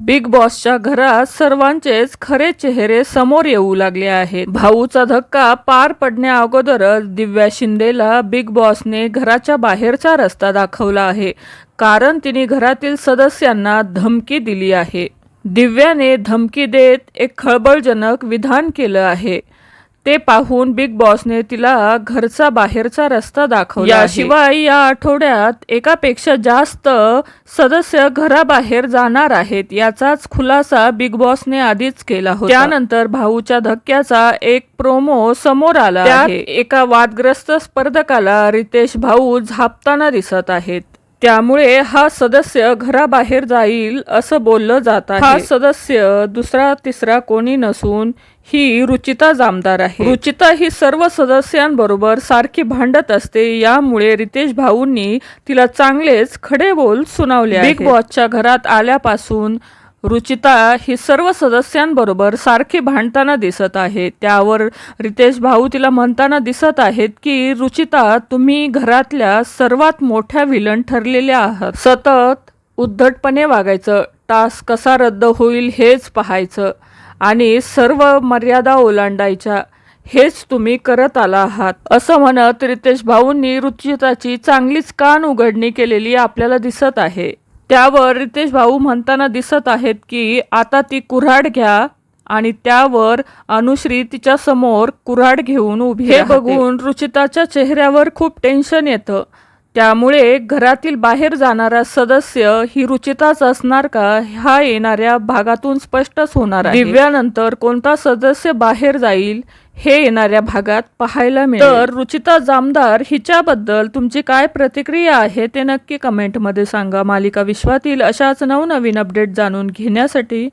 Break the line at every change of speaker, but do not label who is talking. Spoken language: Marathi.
बिग बॉसच्या घरात सर्वांचेच खरे चेहरे समोर येऊ लागले आहेत. भाऊचा धक्का पार पडण्या अगोदरच दिव्या शिंदेला बिग बॉसने घराच्या बाहेरचा रस्ता दाखवला आहे. कारण तिने घरातील सदस्यांना धमकी दिली आहे. दिव्याने धमकी देत एक खळबळजनक विधान केलं आहे. ते पाहून बिग बॉसने तिला घरचा बाहेरचा रस्ता दाखवला याशिवाय या आठवड्यात एकापेक्षा जास्त सदस्य घराबाहेर जाणार आहेत याचाच खुलासा बिग बॉसने आधीच केला होता. त्यानंतर भाऊच्या धक्क्याचा एक प्रोमो समोर आला आहे. एका वादग्रस्त स्पर्धकाला रितेश भाऊ झापताना दिसत आहेत. त्यामुळे हा सदस्य घराबाहेर जाईल असं बोललं जात आहे. हा सदस्य दुसरा तिसरा कोणी नसून ही रुचिता जामदार आहे. रुचिता ही सर्व सदस्यांबरोबर सारखी भांडत असते यामुळे रितेश भाऊंनी तिला चांगलेच खडे बोल सुनावले बिग बॉसच्या घरात आल्यापासून रुचिता ही सर्व सदस्यांबरोबर सारखी भांडताना दिसत आहे. त्यावर रितेश भाऊ तिला म्हणताना दिसत आहेत की रुचिता तुम्ही घरातल्या सर्वात मोठ्या विलन ठरलेल्या आहात. सतत उद्धटपणे वागायचं. टास्क कसा रद्द होईल हेच पाहायचं. आणि सर्व मर्यादा ओलांडायच्या. हेच तुम्ही करत आला आहात. असं म्हणत रितेश भाऊंनी रुचिताची चांगलीच कान उघडणी केलेली आपल्याला दिसत आहे. त्यावर रितेश भाऊ म्हणताना दिसत आहेत की आता ती कुऱ्हाड घ्या आणि त्यावर अनुश्री तिच्या समोर कुऱ्हाड घेऊन उभी हे बघून रुचिताच्या चेहऱ्यावर खूप टेन्शन येतं. त्यामुळे घरातील बाहेर जाणारा सदस्य ही रुचिताच असणार का हा येणाऱ्या भागातून स्पष्टच होणार आहे. दिव्यानंतर कोणता सदस्य बाहेर जाईल हे येणाऱ्या भागात पाहायला मिळेल. तर रुचिता जामदार हिच्याबद्दल तुमची काय प्रतिक्रिया आहे ते नक्की कमेंटमध्ये सांगा. मालिका विश्वातील अशाच नवनवीन अपडेट जाणून घेण्यासाठी